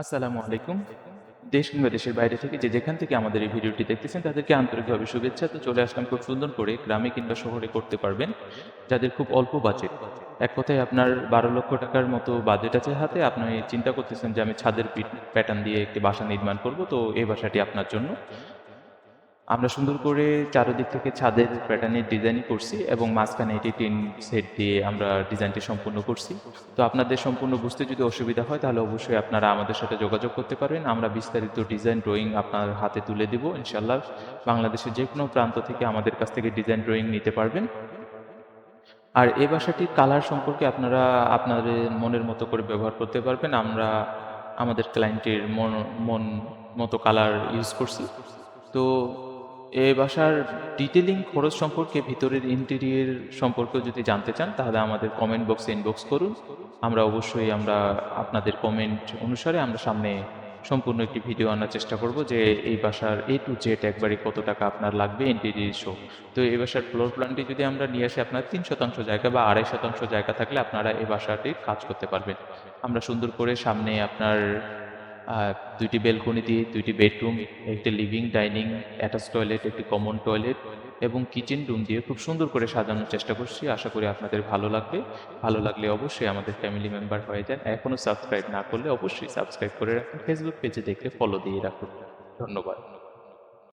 আসসালামু আলাইকুম। দেশ কিংবা দেশের বাইরে থেকে যে যেখান থেকে আমাদের এই ভিডিওটি দেখতেছেন, তাদেরকে আন্তরিকভাবে শুভেচ্ছা। তো চলে আসলাম খুব সুন্দর করে গ্রামে কিংবা শহরে করতে পারবেন, যাদের খুব অল্প বাজেট এক কথায় আপনার বারো লক্ষ টাকার মতো বাজেট আছে হাতে। আপনি চিন্তা করতেছেন যে আমি ছাদের প্যাটার্ন দিয়ে একটি বাসা নির্মাণ করব, তো এই বাসাটি আপনার জন্য। আমরা সুন্দর করে চারদিক থেকে ছাদের প্যাটার্নের ডিজাইন করছি এবং মাঝখানে এটি টিন সেট দিয়ে আমরা ডিজাইনটি সম্পূর্ণ করছি। তো আপনাদের সম্পূর্ণ বুঝতে যদি অসুবিধা হয়, তাহলে অবশ্যই আপনারা আমাদের সাথে যোগাযোগ করতে পারবেন আমরা বিস্তারিত ডিজাইন ড্রয়িং আপনার হাতে তুলে দেব ইনশাল্লাহ বাংলাদেশের যে কোনো প্রান্ত থেকে আমাদের কাছ থেকে ডিজাইন ড্রয়িং নিতে পারবেন। আর এই বাসাটির কালার সম্পর্কে আপনারা আপনাদের মনের মতো করে ব্যবহার করতে পারবেন। আমরা আমাদের ক্লায়েন্টের মন মন মতো কালার ইউজ করছি। তো এই বাসার ডিটেলিং খরচ সম্পর্কে, ভিতরের ইন্টেরিয়র সম্পর্কে যদি জানতে চান, তাহলে আমাদের কমেন্ট বক্সে ইনবক্স করুন। আমরা অবশ্যই আমরা আপনাদের কমেন্ট অনুসারে আমরা সামনে সম্পূর্ণ একটি ভিডিও আনার চেষ্টা করব যে এই বাসার এ টু জেড একবারে কত টাকা আপনার লাগবে ইন্টেরিয়র শো তো এই বাসার ফ্লোর প্ল্যানটি যদি আমরা নিয়ে আসি, আপনার তিন শতাংশ জায়গা বা আড়াই শতাংশ জায়গা থাকলে আপনারা এই বাসাটির কাজ করতে পারবেন। আমরা সুন্দর করে সামনে আপনার দুইটি বেলকনি দিয়ে, দুইটি বেডরুম একটি লিভিং ডাইনিং অ্যাটাচ টয়লেট একটি কমন টয়লেট এবং কিচেন রুম দিয়ে খুব সুন্দর করে সাজানোর চেষ্টা করছি। আশা করি আপনাদের ভালো লাগবে। ভালো লাগলে অবশ্যই আমাদের ফ্যামিলি মেম্বার হয়ে যান। এখনও সাবস্ক্রাইব না করলে অবশ্যই সাবস্ক্রাইব করে রাখুন। ফেসবুক পেজে দেখলে ফলো দিয়ে রাখুন। ধন্যবাদ।